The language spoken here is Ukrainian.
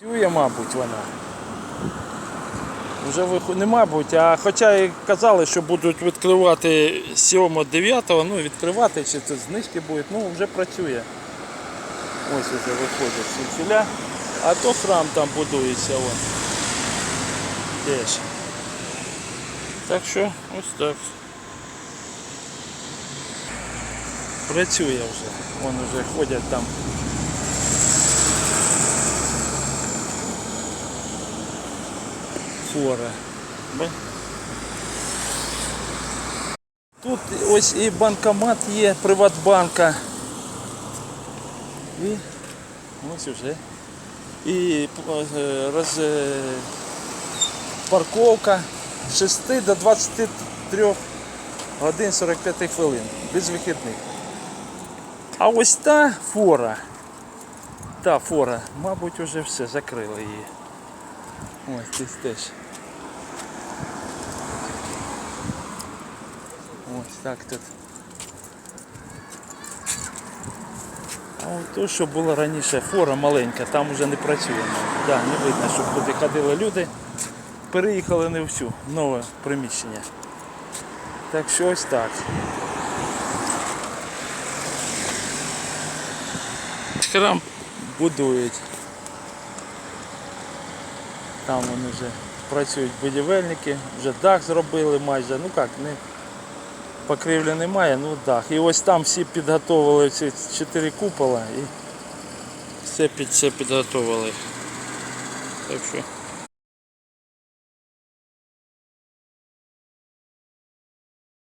Працює, мабуть, вона. Вже виху... не мабуть, а хоча і казали, що будуть відкривати 7-9, ну відкривати, чи це знижки будуть, ну вже працює. Ось вже виходять сільціля. А то храм там будується вон. Теж. Так що ось так. Працює вже. Вон вже ходять там. Фора. Тут ось і банкомат є, Приватбанка. І ось уже. І е, роз, е, парковка з 6 до 23 годин 45 хвилин, без вихідних. А ось та фора, та фора, мабуть, вже все, закрили її. Ось тут теж. Ось так тут. А от то, що було раніше, фора маленька, там вже не працює. Да, не видно, щоб туди ходили люди. Переїхали не всю, нове приміщення. Так що ось так. Храм будують. Там вони вже працюють будівельники, вже дах зробили майже, ну як, не покрівлі немає, ну дах. І ось там всі підготовили ці чотири купола і все під це підготовили. Так що